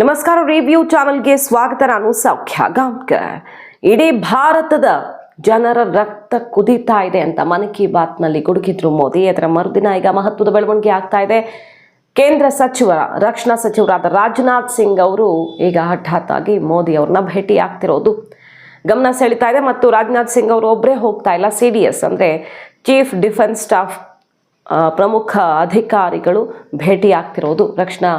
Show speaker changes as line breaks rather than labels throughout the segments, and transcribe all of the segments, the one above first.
ನಮಸ್ಕಾರ ರಿವ್ಯೂ ಚಾನಲ್ಗೆ ಸ್ವಾಗತ. ನಾನು ಸೌಖ್ಯ ಗಾಂವ್ಕರ್. ಇಡೀ ಭಾರತದ ಜನರ ರಕ್ತ ಕುದೀತಾ ಇದೆ ಅಂತ ಮನ್ ಕಿ ಬಾತ್ನಲ್ಲಿ ಗುಡುಗಿದ್ರು ಮೋದಿ. ಅದರ ಮರುದಿನ ಈಗ ಮಹತ್ವದ ಬೆಳವಣಿಗೆ ಆಗ್ತಾ ಇದೆ. ಕೇಂದ್ರ ಸಚಿವ, ರಕ್ಷಣಾ ಸಚಿವರಾದ ರಾಜನಾಥ್ ಸಿಂಗ್ ಅವರು ಈಗ ಹಠಾತ್ ಆಗಿ ಮೋದಿ ಅವ್ರನ್ನ ಭೇಟಿ ಆಗ್ತಿರೋದು ಗಮನ ಸೆಳೀತಾ ಇದೆ. ಮತ್ತು ರಾಜನಾಥ್ ಸಿಂಗ್ ಅವರು ಒಬ್ಬರೇ ಹೋಗ್ತಾ ಇಲ್ಲ. ಸಿ ಡಿ ಎಸ್ ಅಂದರೆ ಚೀಫ್ ಡಿಫೆನ್ಸ್ ಸ್ಟಾಫ್ ಪ್ರಮುಖ ಅಧಿಕಾರಿಗಳು ಭೇಟಿ ಆಗ್ತಿರೋದು ರಕ್ಷಣಾ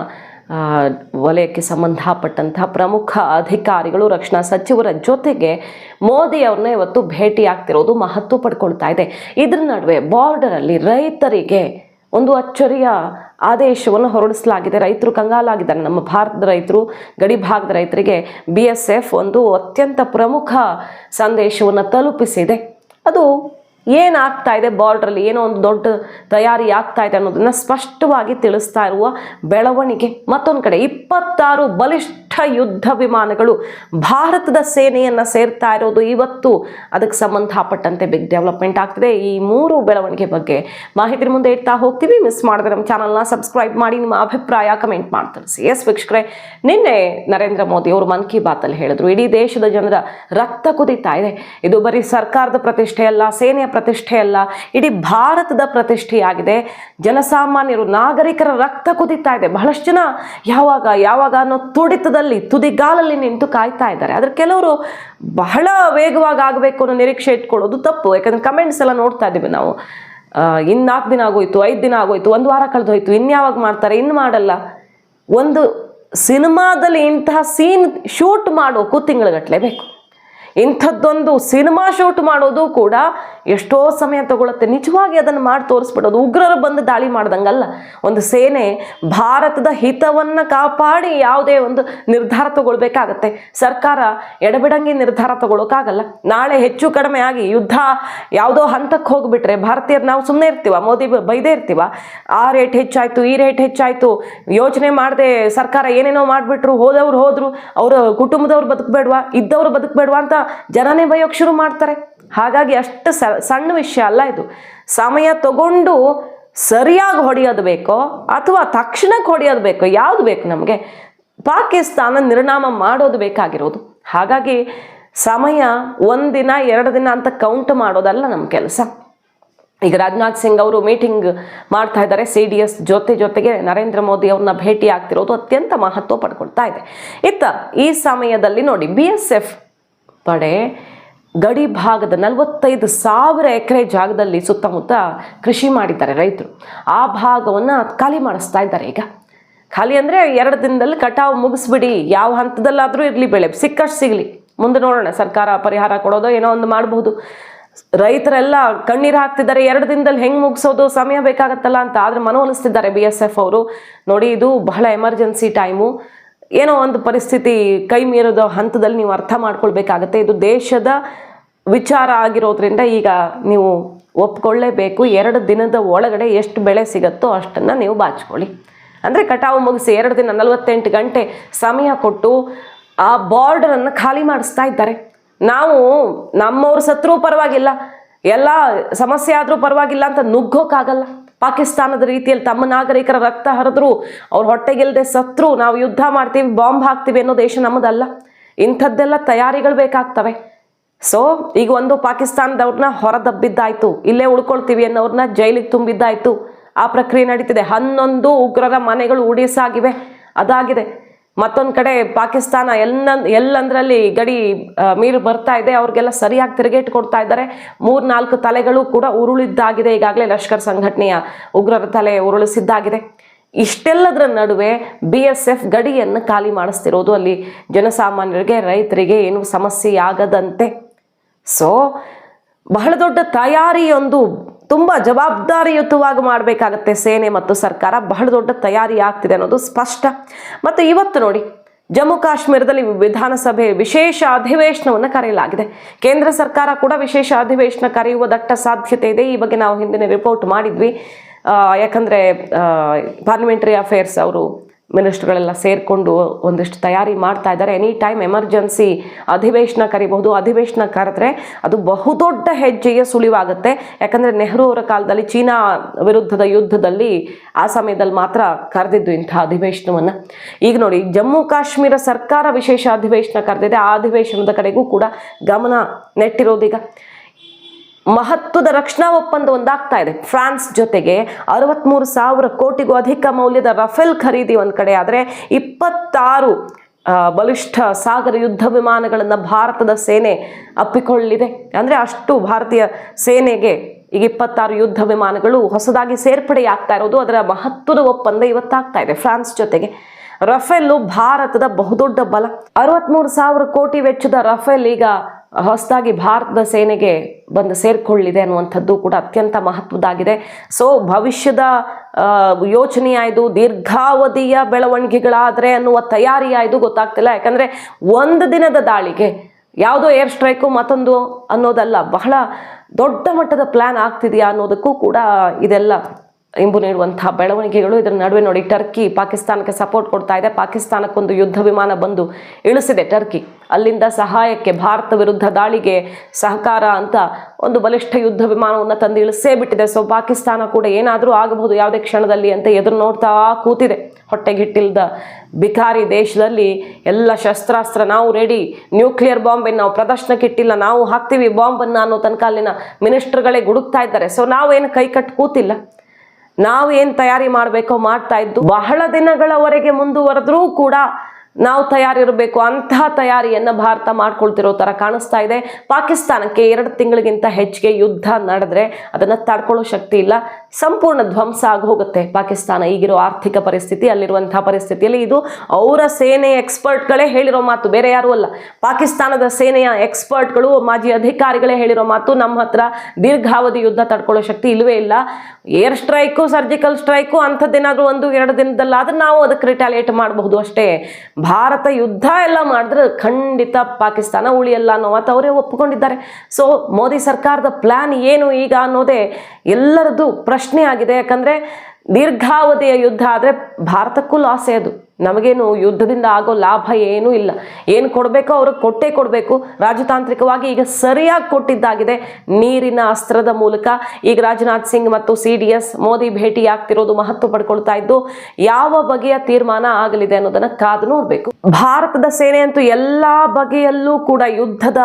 ವಲಯಕ್ಕೆ ಸಂಬಂಧಪಟ್ಟಂತಹ ಪ್ರಮುಖ ಅಧಿಕಾರಿಗಳು, ರಕ್ಷಣಾ ಸಚಿವರ ಜೊತೆಗೆ ಮೋದಿ ಅವ್ರನ್ನ ಇವತ್ತು ಭೇಟಿ ಆಗ್ತಿರೋದು ಮಹತ್ವ ಪಡ್ಕೊಳ್ತಾ ಇದೆ. ಇದ್ರ ನಡುವೆ ಬಾರ್ಡರಲ್ಲಿ ರೈತರಿಗೆ ಒಂದು ಅಚ್ಚರಿಯ ಆದೇಶವನ್ನು ಹೊರಡಿಸಲಾಗಿದೆ. ರೈತರು ಕಂಗಾಲಾಗಿದ್ದಾರೆ. ನಮ್ಮ ಭಾರತದ ರೈತರು, ಗಡಿ ಭಾಗದ ರೈತರಿಗೆ ಬಿ ಒಂದು ಅತ್ಯಂತ ಪ್ರಮುಖ ಸಂದೇಶವನ್ನು ತಲುಪಿಸಿದೆ. ಅದು ಏನಾಗ್ತಾ ಇದೆ ಬಾರ್ಡ್ರಲ್ಲಿ? ಏನೋ ಒಂದು ದೊಡ್ಡ ತಯಾರಿ ಆಗ್ತಾ ಇದೆ ಅನ್ನೋದನ್ನು ಸ್ಪಷ್ಟವಾಗಿ ತಿಳಿಸ್ತಾ ಇರುವ ಬೆಳವಣಿಗೆ. ಮತ್ತೊಂದು ಕಡೆ, ಇಪ್ಪತ್ತಾರು ಬಲಿಷ್ಠ ಯುದ್ಧ ವಿಮಾನಗಳು ಭಾರತದ ಸೇನೆಯನ್ನು ಸೇರ್ತಾ ಇರೋದು ಇವತ್ತು. ಅದಕ್ಕೆ ಸಂಬಂಧಪಟ್ಟಂತೆ ಬಿಗ್ ಡೆವಲಪ್ಮೆಂಟ್ ಆಗ್ತಿದೆ. ಈ ಮೂರು ಬೆಳವಣಿಗೆ ಬಗ್ಗೆ ಮಾಹಿತಿ ಮುಂದೆ ಇಡ್ತಾ ಹೋಗ್ತೀವಿ ಮಿಸ್ ಮಾಡಿದ್ರೆ ನಮ್ಮ ಚಾನಲ್ನ ಸಬ್ಸ್ಕ್ರೈಬ್ ಮಾಡಿ, ನಿಮ್ಮ ಅಭಿಪ್ರಾಯ ಕಮೆಂಟ್ ಮಾಡಿ ಸಿ ಎಸ್ ವೀಕ್ಷಕರೇ, ನಿನ್ನೆ ನರೇಂದ್ರ ಮೋದಿ ಅವರು ಮನ್ ಕಿ ಬಾತಲ್ಲಿ ಹೇಳಿದ್ರು, ಇಡೀ ದೇಶದ ಜನರ ರಕ್ತ ಕುದೀತಾ ಇದೆ. ಇದು ಬರೀ ಸರ್ಕಾರದ ಪ್ರತಿಷ್ಠೆಯಲ್ಲ ಸೇನೆಯ ಪ್ರತಿಷ್ಠೆ ಅಲ್ಲ, ಇಡೀ ಭಾರತದ ಪ್ರತಿಷ್ಠೆಯಾಗಿದೆ. ಜನಸಾಮಾನ್ಯರು, ನಾಗರಿಕರ ರಕ್ತ ಕುದಿತಾ ಇದೆ. ಬಹಳಷ್ಟು ಜನ ಯಾವಾಗ ಯಾವಾಗ ಅನ್ನೋ ತುಡಿತದಲ್ಲಿ, ತುದಿಗಾಲಲ್ಲಿ ನಿಂತು ಕಾಯ್ತಾ ಇದ್ದಾರೆ. ಆದರೆ ಕೆಲವರು ಬಹಳ ವೇಗವಾಗಿ ಆಗಬೇಕು ಅನ್ನೋ ನಿರೀಕ್ಷೆ ಇಟ್ಕೊಳ್ಳೋದು ತಪ್ಪು. ಯಾಕಂದ್ರೆ ಕಮೆಂಟ್ಸ್ ಎಲ್ಲ ನೋಡ್ತಾ ಇದ್ದೀವಿ ನಾವು. ಇನ್ನು ನಾಲ್ಕು ದಿನ ಆಗೋಯ್ತು, ಐದು ದಿನ ಆಗೋಯ್ತು, ಒಂದು ವಾರ ಕಳೆದೋಯ್ತು ಇನ್ಯಾವಾಗ ಮಾಡ್ತಾರೆ ಇನ್ನು ಮಾಡಲ್ಲ. ಒಂದು ಸಿನಿಮಾದಲ್ಲಿ ಇಂತಹ ಸೀನ್ ಶೂಟ್ ಮಾಡೋಕ್ಕೂ ತಿಂಗಳಗಟ್ಟಲೆ ಬೇಕು. ಇಂಥದ್ದೊಂದು ಸಿನಿಮಾ ಶೂಟ್ ಮಾಡೋದು ಕೂಡ ಎಷ್ಟೋ ಸಮಯ ತಗೊಳುತ್ತೆ. ನಿಜವಾಗಿ ಅದನ್ನು ಮಾಡಿ ತೋರಿಸ್ಬಿಡೋದು. ಉಗ್ರರು ಬಂದು ದಾಳಿ ಮಾಡ್ದಂಗಲ್ಲ. ಒಂದು ಸೇನೆ ಭಾರತದ ಹಿತವನ್ನು ಕಾಪಾಡಿ ಯಾವುದೇ ಒಂದು ನಿರ್ಧಾರ ತಗೊಳ್ಬೇಕಾಗತ್ತೆ. ಸರ್ಕಾರ ಎಡಬಿಡಂಗಿ ನಿರ್ಧಾರ ತಗೊಳ್ಳೋಕ್ಕಾಗಲ್ಲ ನಾಳೆ ಹೆಚ್ಚು ಕಡಿಮೆ ಆಗಿ ಯುದ್ಧ ಯಾವುದೋ ಹಂತಕ್ಕೆ ಹೋಗಿಬಿಟ್ರೆ ಭಾರತೀಯರು ನಾವು ಸುಮ್ಮನೆ ಇರ್ತೀವ, ಮೋದಿ ಬೈದೇ ಇರ್ತೀವ? ಆ ರೇಟ್ ಹೆಚ್ಚಾಯಿತು, ಈ ರೇಟ್ ಹೆಚ್ಚಾಯಿತು, ಯೋಚನೆ ಮಾಡದೆ ಸರ್ಕಾರ ಏನೇನೋ ಮಾಡಿಬಿಟ್ರು, ಹೋದವ್ರು ಹೋದ್ರು, ಅವರ ಕುಟುಂಬದವ್ರು ಬದುಕಬೇಡ್ವಾ, ಇದ್ದವ್ರು ಬದುಕಬೇಡ್ವಾ ಅಂತ ಜನನೇ ಬೈಯೋಕೆ ಶುರು ಮಾಡ್ತಾರೆ. ಹಾಗಾಗಿ ಅಷ್ಟು ಸಣ್ಣ ವಿಷಯ ಅಲ್ಲ ಇದು. ಸಮಯ ತಗೊಂಡು ಸರಿಯಾಗಿ ಹೊಡೆಯೋದು ಬೇಕೋ ಅಥವಾ ತಕ್ಷಣಕ್ಕೆ ಹೊಡೆಯೋದು ಬೇಕೋ ಯಾವುದು ಬೇಕು ನಮಗೆ? ಪಾಕಿಸ್ತಾನ ನಿರ್ಣಾಮ ಮಾಡೋದು ಬೇಕಾಗಿರೋದು. ಹಾಗಾಗಿ ಸಮಯ ಒಂದಿನ ಎರಡು ದಿನ ಅಂತ ಕೌಂಟ್ ಮಾಡೋದಲ್ಲ ನಮ್ಮ ಕೆಲಸ. ಈಗ ರಾಜನಾಥ್ ಸಿಂಗ್ ಅವರು ಮೀಟಿಂಗ್ ಮಾಡ್ತಾ ಇದ್ದಾರೆ. ಸಿ ಡಿ ಎಸ್ ಜೊತೆ ಜೊತೆಗೆ ನರೇಂದ್ರ ಮೋದಿ ಅವ್ರನ್ನ ಭೇಟಿ ಆಗ್ತಿರೋದು ಅತ್ಯಂತ ಮಹತ್ವ ಪಡ್ಕೊಳ್ತಾ ಇದೆ. ಇತ್ತ ಈ ಸಮಯದಲ್ಲಿ ನೋಡಿ ಬಿ ಎಸ್ ಎಫ್ ಪಡೆ ಗಡಿ ಭಾಗದ ನಲವತ್ತೈದು ಸಾವಿರ ಎಕರೆ ಜಾಗದಲ್ಲಿ ಸುತ್ತಮುತ್ತ ಕೃಷಿ ಮಾಡಿದ್ದಾರೆ ರೈತರು. ಆ ಭಾಗವನ್ನು ಖಾಲಿ ಮಾಡಿಸ್ತಾ ಇದ್ದಾರೆ ಈಗ. ಖಾಲಿ ಅಂದರೆ ಎರಡು ದಿನದಲ್ಲಿ ಕಟಾವು ಮುಗಿಸ್ಬಿಡಿ. ಯಾವ ಹಂತದಲ್ಲಾದರೂ ಇರಲಿ ಬೆಳೆ. ಸಿಕ್ಕಷ್ಟು ಸಿಗಲಿ. ಮುಂದೆ ನೋಡೋಣ. ಸರ್ಕಾರ ಪರಿಹಾರ ಕೊಡೋದೋ ಏನೋ ಒಂದು ಮಾಡಬಹುದು ರೈತರೆಲ್ಲ ಕಣ್ಣೀರು ಹಾಕ್ತಿದ್ದಾರೆ. ಎರಡು ದಿನದಲ್ಲಿ ಹೆಂಗೆ ಮುಗಿಸೋದು? ಸಮಯ ಬೇಕಾಗತ್ತಲ್ಲ ಅಂತ ಆದರೆ ಮನವೊಲಿಸ್ತಿದ್ದಾರೆ ಬಿ ಎಸ್ ಎಫ್ ಅವರು. ನೋಡಿ, ಇದು ಬಹಳ ಎಮರ್ಜೆನ್ಸಿ ಟೈಮು ಏನೋ ಒಂದು ಪರಿಸ್ಥಿತಿ ಕೈ ಮೀರೋದ ಹಂತದಲ್ಲಿ ನೀವು ಅರ್ಥ ಮಾಡ್ಕೊಳ್ಬೇಕಾಗತ್ತೆ. ಇದು ದೇಶದ ವಿಚಾರ ಆಗಿರೋದ್ರಿಂದ ಈಗ ನೀವು ಒಪ್ಕೊಳ್ಳೇಬೇಕು. ಎರಡು ದಿನದ ಒಳಗಡೆ ಎಷ್ಟು ಬೆಳೆ ಸಿಗುತ್ತೋ ಅಷ್ಟನ್ನು ನೀವು ಬಾಚ್ಕೊಳ್ಳಿ. ಅಂದರೆ ಕಟಾವು ಮುಗಿಸಿ ಎರಡು ದಿನ ನಲವತ್ತೆಂಟು ಗಂಟೆ ಸಮಯ ಕೊಟ್ಟು ಆ ಬಾರ್ಡರನ್ನು ಖಾಲಿ ಮಾಡಿಸ್ತಾ ಇದ್ದಾರೆ. ನಾವು ನಮ್ಮವ್ರ ಸತ್ರೂ ಪರವಾಗಿಲ್ಲ. ಎಲ್ಲ ಸಮಸ್ಯೆ ಆದರೂ ಪರವಾಗಿಲ್ಲ ಅಂತ ನುಗ್ಗೋಕ್ಕಾಗಲ್ಲ ಪಾಕಿಸ್ತಾನದ ರೀತಿಯಲ್ಲಿ ತಮ್ಮ ನಾಗರಿಕರ ರಕ್ತ ಹರಿದ್ರು. ಅವ್ರ ಹೊಟ್ಟೆಗಿಲ್ಲದೆ ಸತ್ರು. ನಾವು ಯುದ್ಧ ಮಾಡ್ತೀವಿ, ಬಾಂಬ್ ಹಾಕ್ತೀವಿ ಅನ್ನೋ ದೇಶ ನಮ್ಮದಲ್ಲ. ಇಂಥದ್ದೆಲ್ಲ ತಯಾರಿಗಳು ಬೇಕಾಗ್ತವೆ. ಸೊ ಈಗ ಒಂದು ಪಾಕಿಸ್ತಾನದವ್ರನ್ನ ಹೊರದಬ್ಬಿದ್ದಾಯ್ತು. ಇಲ್ಲೇ ಉಳ್ಕೊಳ್ತೀವಿ ಅನ್ನೋರ್ನ ಜೈಲಿಗೆ ತುಂಬಿದ್ದಾಯ್ತು. ಆ ಪ್ರಕ್ರಿಯೆ ನಡೀತಿದೆ. ಹನ್ನೊಂದು ಉಗ್ರರ ಮನೆಗಳು ಉಡಿಸಾಗಿವೆ. ಅದಾಗಿದೆ. ಮತ್ತೊಂದು ಕಡೆ ಪಾಕಿಸ್ತಾನ ಎಲ್ಲ ಎಲ್ಲಂದ್ರಲ್ಲಿ ಗಡಿ ಮೀರು ಬರ್ತಾ ಇದೆ. ಅವ್ರಿಗೆಲ್ಲ ಸರಿಯಾಗಿ ತಿರುಗೇಟು ಕೊಡ್ತಾ ಇದ್ದಾರೆ. ನಾಲ್ಕು ತಲೆಗಳು ಕೂಡ ಉರುಳಿದ್ದಾಗಿದೆ. ಈಗಾಗಲೇ ಲಷ್ಕರ್ ಸಂಘಟನೆಯ ಉಗ್ರರ ತಲೆ ಉರುಳಿಸಿದ್ದಾಗಿದೆ. ಇಷ್ಟೆಲ್ಲದರ ನಡುವೆ ಬಿ ಎಸ್ ಎಫ್ ಗಡಿಯನ್ನು ಖಾಲಿ ಮಾಡಿಸ್ತಿರೋದು ಅಲ್ಲಿ ಜನಸಾಮಾನ್ಯರಿಗೆ, ರೈತರಿಗೆ ಏನು ಸಮಸ್ಯೆ ಆಗದಂತೆ ಸೊ, ಬಹಳ ದೊಡ್ಡ ತಯಾರಿಯೊಂದು ತುಂಬ ಜವಾಬ್ದಾರಿಯುತವಾಗಿ ಮಾಡಬೇಕಾಗತ್ತೆ ಸೇನೆ ಮತ್ತು ಸರ್ಕಾರ. ಬಹಳ ದೊಡ್ಡ ತಯಾರಿ ಆಗ್ತಿದೆ ಅನ್ನೋದು ಸ್ಪಷ್ಟ. ಮತ್ತು ಇವತ್ತು ನೋಡಿ, ಜಮ್ಮು ಕಾಶ್ಮೀರದಲ್ಲಿ ವಿಧಾನಸಭೆ ವಿಶೇಷ ಅಧಿವೇಶನವನ್ನು ಕರೆಯಲಾಗಿದೆ. ಕೇಂದ್ರ ಸರ್ಕಾರ ಕೂಡ ವಿಶೇಷ ಅಧಿವೇಶನ ಕರೆಯುವ ದಟ್ಟ ಸಾಧ್ಯತೆ ಇದೆ. ಈ ಬಗ್ಗೆ ನಾವು ಹಿಂದಿನ ರಿಪೋರ್ಟ್ ಮಾಡಿದ್ವಿ. ಯಾಕಂದರೆ ಪಾರ್ಲಿಮೆಂಟ್ರಿ ಅಫೇರ್ಸ್ ಅವರು ಮಿನಿಸ್ಟರ್ಗಳೆಲ್ಲ ಸೇರಿಕೊಂಡು ಒಂದಿಷ್ಟು ತಯಾರಿ ಮಾಡ್ತಾ ಇದ್ದಾರೆ. ಎನಿ ಟೈಮ್ ಎಮರ್ಜೆನ್ಸಿ ಅಧಿವೇಶನ ಕರಿಬಹುದು. ಅಧಿವೇಶನ ಕರೆದ್ರೆ ಅದು ಬಹುದೊಡ್ಡ ಹೆಜ್ಜೆಯ ಸುಳಿವಾಗುತ್ತೆ. ಯಾಕಂದರೆ ನೆಹರು ಅವರ ಕಾಲದಲ್ಲಿ ಚೀನಾ ವಿರುದ್ಧದ ಯುದ್ಧದಲ್ಲಿ ಆ ಸಮಯದಲ್ಲಿ ಮಾತ್ರ ಕರೆದಿದ್ದು ಇಂಥ ಅಧಿವೇಶನವನ್ನು. ಈಗ ನೋಡಿ, ಜಮ್ಮು ಕಾಶ್ಮೀರ ಸರ್ಕಾರ ವಿಶೇಷ ಅಧಿವೇಶನ ಕರೆದಿದೆ. ಆ ಅಧಿವೇಶನದ ಕಡೆಗೂ ಕೂಡ ಗಮನ ನೆಟ್ಟಿರೋದೀಗ ಮಹತ್ವದ ರಕ್ಷಣಾ ಒಪ್ಪಂದ ಒಂದಾಗ್ತಾ ಇದೆ. ಫ್ರಾನ್ಸ್ ಜೊತೆಗೆ ಅರವತ್ಮೂರು ಸಾವಿರ ಕೋಟಿಗೂ ಅಧಿಕ ಮೌಲ್ಯದ ರಫೇಲ್ ಖರೀದಿ ಒಂದು ಕಡೆ ಆದರೆ ಇಪ್ಪತ್ತಾರು ಬಲಿಷ್ಠ ಸಾಗರ ಯುದ್ಧ ವಿಮಾನಗಳನ್ನು ಭಾರತದ ಸೇನೆ ಅಪ್ಪಿಕೊಳ್ಳಿದೆ ಅಂದರೆ ಅಷ್ಟು ಭಾರತೀಯ ಸೇನೆಗೆ ಈಗ ಇಪ್ಪತ್ತಾರು ಯುದ್ಧ ವಿಮಾನಗಳು ಹೊಸದಾಗಿ ಸೇರ್ಪಡೆಯಾಗ್ತಾ ಇರೋದು ಅದರ ಮಹತ್ವದ ಒಪ್ಪಂದ ಇವತ್ತಾಗ್ತಾ ಇದೆ ಫ್ರಾನ್ಸ್ ಜೊತೆಗೆ. ರಫೇಲು ಭಾರತದ ಬಹುದೊಡ್ಡ ಬಲ. ಅರವತ್ಮೂರು ಸಾವಿರ ಕೋಟಿ ವೆಚ್ಚದ ರಫೇಲ್ ಈಗ ಹೊಸದಾಗಿ ಭಾರತದ ಸೇನೆಗೆ ಬಂದು ಸೇರ್ಕೊಳ್ಳಿದೆ ಅನ್ನುವಂಥದ್ದು ಕೂಡ ಅತ್ಯಂತ ಮಹತ್ವದಾಗಿದೆ ಸೊ ಭವಿಷ್ಯದ ಯೋಚನೆಯಾಯಿತು ದೀರ್ಘಾವಧಿಯ ಬೆಳವಣಿಗೆಗಳಾದರೆ ಅನ್ನುವ ತಯಾರಿ ಆಯ್ದು ಗೊತ್ತಾಗ್ತಿಲ್ಲ. ಯಾಕಂದರೆ ಒಂದು ದಿನದ ದಾಳಿಗೆ ಯಾವುದೋ ಏರ್ ಸ್ಟ್ರೈಕು ಮತ್ತೊಂದು ಅನ್ನೋದಲ್ಲ, ಬಹಳ ದೊಡ್ಡ ಮಟ್ಟದ ಪ್ಲ್ಯಾನ್ ಆಗ್ತಿದೆಯಾ ಅನ್ನೋದಕ್ಕೂ ಕೂಡ ಇದೆಲ್ಲ ಇಂಬು ನೀಡುವಂತಹ ಬೆಳವಣಿಗೆಗಳು ಇದರ ನಡುವೆ ನೋಡಿ ಟರ್ಕಿ ಪಾಕಿಸ್ತಾನಕ್ಕೆ ಸಪೋರ್ಟ್ ಕೊಡ್ತಾ ಇದೆ. ಪಾಕಿಸ್ತಾನಕ್ಕೊಂದು ಯುದ್ಧ ವಿಮಾನ ಬಂದು ಇಳಿಸಿದೆ ಟರ್ಕಿ. ಅಲ್ಲಿಂದ ಸಹಾಯಕ್ಕೆ ಭಾರತ ವಿರುದ್ಧ ದಾಳಿಗೆ ಸಹಕಾರ ಅಂತ ಒಂದು ಬಲಿಷ್ಠ ಯುದ್ಧ ವಿಮಾನವನ್ನು ತಂದು ಇಳಿಸೇ ಬಿಟ್ಟಿದೆ. ಸೊ ಪಾಕಿಸ್ತಾನ ಕೂಡ ಏನಾದರೂ ಆಗಬಹುದು ಯಾವುದೇ ಕ್ಷಣದಲ್ಲಿ ಅಂತ ಎದುರು ನೋಡ್ತಾ ಕೂತಿದೆ. ಹೊಟ್ಟೆಗಿಟ್ಟಿಲ್ದ ಬಿಕಾರಿ ದೇಶದಲ್ಲಿ ಎಲ್ಲ ಶಸ್ತ್ರಾಸ್ತ್ರ ನಾವು ರೆಡಿ ನ್ಯೂಕ್ಲಿಯರ್ ಬಾಂಬ್ ನಾವು ಪ್ರದರ್ಶನಕ್ಕೆ ಇಟ್ಟಿಲ್ಲ, ನಾವು ಹಾಕ್ತೀವಿ ಬಾಂಬನ್ನು ಅನ್ನೋ ತನಕ ಅಲ್ಲಿನ ಮಿನಿಸ್ಟರ್ಗಳೇ ಗುಡುಕ್ತಾ ಇದ್ದಾರೆ. ಸೊ ನಾವೇನು ಕೈ ಕಟ್ಟು ಕೂತಿಲ್ಲ. ನಾವು ಏನು ತಯಾರಿ ಮಾಡಬೇಕೋ ಮಾಡ್ತಾ ಇದ್ದು, ಬಹಳ ದಿನಗಳವರೆಗೆ ಮುಂದುವರೆದ್ರೂ ಕೂಡ ನಾವು ತಯಾರಿರಬೇಕು. ಅಂತಹ ತಯಾರಿಯನ್ನು ಭಾರತ ಮಾಡ್ಕೊಳ್ತಿರೋ ಥರ ಕಾಣಿಸ್ತಾ ಇದೆ. ಪಾಕಿಸ್ತಾನಕ್ಕೆ ಎರಡು ತಿಂಗಳಿಗಿಂತ ಹೆಚ್ಚಿಗೆ ಯುದ್ಧ ನಡೆದ್ರೆ ಅದನ್ನು ತಡ್ಕೊಳ್ಳೋ ಶಕ್ತಿ ಇಲ್ಲ. ಸಂಪೂರ್ಣ ಧ್ವಂಸ ಆಗಿ ಹೋಗುತ್ತೆ ಪಾಕಿಸ್ತಾನ ಈಗಿರೋ ಆರ್ಥಿಕ ಪರಿಸ್ಥಿತಿ ಅಲ್ಲಿರುವಂತಹ ಪರಿಸ್ಥಿತಿಯಲ್ಲಿ ಇದು ಅವರ ಸೇನೆ ಎಕ್ಸ್ಪರ್ಟ್ಗಳೇ ಹೇಳಿರೋ ಮಾತು, ಬೇರೆ ಯಾರೂ ಅಲ್ಲ. ಪಾಕಿಸ್ತಾನದ ಸೇನೆಯ ಎಕ್ಸ್ಪರ್ಟ್ಗಳು, ಮಾಜಿ ಅಧಿಕಾರಿಗಳೇ ಹೇಳಿರೋ ಮಾತು, ನಮ್ಮ ಹತ್ರ ದೀರ್ಘಾವಧಿ ಯುದ್ಧ ತಡ್ಕೊಳ್ಳೋ ಶಕ್ತಿ ಇಲ್ಲವೇ ಇಲ್ಲ. ಏರ್ ಸ್ಟ್ರೈಕು, ಸರ್ಜಿಕಲ್ ಸ್ಟ್ರೈಕು, ಅಂಥದ್ದೇನಾದರೂ ಒಂದು ಎರಡು ದಿನದಲ್ಲಾದ್ರೆ ನಾವು ಅದಕ್ಕೆ ರಿಟಾಲಿಯೇಟ್ ಮಾಡಬಹುದು ಅಷ್ಟೇ. ಭಾರತ ಯುದ್ಧ ಎಲ್ಲ ಮಾಡಿದ್ರೆ ಖಂಡಿತ ಪಾಕಿಸ್ತಾನ ಉಳಿಯಲ್ಲ ಅನ್ನೋ ಮಾತು ಅವರೇ ಒಪ್ಪಿಕೊಂಡಿದ್ದಾರೆ. ಸೊ, ಮೋದಿ ಸರ್ಕಾರದ ಪ್ಲ್ಯಾನ್ ಏನು ಈಗ ಅನ್ನೋದೇ ಎಲ್ಲರದ್ದು ಪ್ರಶ್ನೆ. ಆಗಿದೆ ಯಾಕಂದ್ರೆ ದೀರ್ಘಾವಧಿಯ ಯುದ್ಧ ಆದರೆ ಭಾರತಕ್ಕೂ ಲಾಸೇ ಅದು. ನಮಗೇನು ಯುದ್ಧದಿಂದ ಆಗೋ ಲಾಭ ಏನೂ ಇಲ್ಲ. ಏನು ಕೊಡಬೇಕೋ ಅವ್ರಿಗೆ ಕೊಟ್ಟೇ ಕೊಡಬೇಕು. ರಾಜತಾಂತ್ರಿಕವಾಗಿ ಈಗ ಸರಿಯಾಗಿ ಕೊಟ್ಟಿದ್ದಾಗಿದೆ ನೀರಿನ ಅಸ್ತ್ರದ ಮೂಲಕ. ಈಗ ರಾಜನಾಥ್ ಸಿಂಗ್ ಮತ್ತು ಸಿ ಮೋದಿ ಭೇಟಿ ಆಗ್ತಿರೋದು ಮಹತ್ವ ಪಡ್ಕೊಳ್ತಾ ಇದ್ದು ಯಾವ ಬಗೆಯ ತೀರ್ಮಾನ ಆಗಲಿದೆ ಅನ್ನೋದನ್ನ ಕಾದು ನೋಡಬೇಕು. ಭಾರತದ ಸೇನೆ ಅಂತೂ ಎಲ್ಲ ಬಗೆಯಲ್ಲೂ ಕೂಡ ಯುದ್ಧದ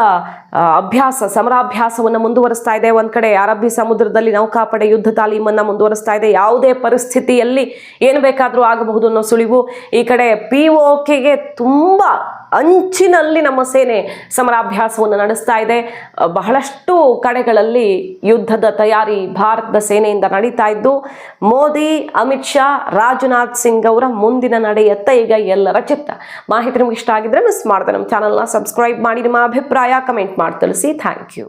ಅಭ್ಯಾಸ, ಸಮರಾಭ್ಯಾಸವನ್ನು ಮುಂದುವರಿಸ್ತಾ ಇದೆ. ಒಂದು ಕಡೆ ಅರಬ್ಬಿ ಸಮುದ್ರದಲ್ಲಿ ನೌಕಾಪಡೆ ಯುದ್ಧ ತಾಲೀಮನ್ನ ಮುಂದುವರಿಸ್ತಾ ಇದೆ. ಯಾವುದೇ ಪರಿಸ್ಥಿತಿಯಲ್ಲಿ ಏನು ಬೇಕಾದರೂ ಆಗಬಹುದು ಅನ್ನೋ ಸುಳಿವು. ಈ ಕಡೆ ಪಿ ಕೆಗೆ ತುಂಬ ಅಂಚಿನಲ್ಲಿ ನಮ್ಮ ಸೇನೆ ಸಮರಾಭ್ಯಾಸವನ್ನು ನಡೆಸ್ತಾ ಇದೆ. ಬಹಳಷ್ಟು ಕಡೆಗಳಲ್ಲಿ ಯುದ್ಧದ ತಯಾರಿ ಭಾರತದ ಸೇನೆಯಿಂದ ನಡೀತಾ ಇದ್ದು, ಮೋದಿ, ಅಮಿತ್ ಶಾ, ರಾಜನಾಥ್ ಸಿಂಗ್ ಅವರ ಮುಂದಿನ ನಡೆಯತ್ತ ಈಗ ಎಲ್ಲರ ಚಿತ್ತ. ಮಾಹಿತಿ ನಿಮ್ಗೆ ಇಷ್ಟ ಆಗಿದ್ರೆ ಮಿಸ್ ಮಾಡಿದೆ. ನಮ್ಮ ಚಾನಲ್ನ ಸಬ್ಸ್ಕ್ರೈಬ್ ಮಾಡಿ. ನಿಮ್ಮ ಅಭಿಪ್ರಾಯ ಕಮೆಂಟ್ ಮಾಡಿ. ತಿಳಿಸಿ. Thank you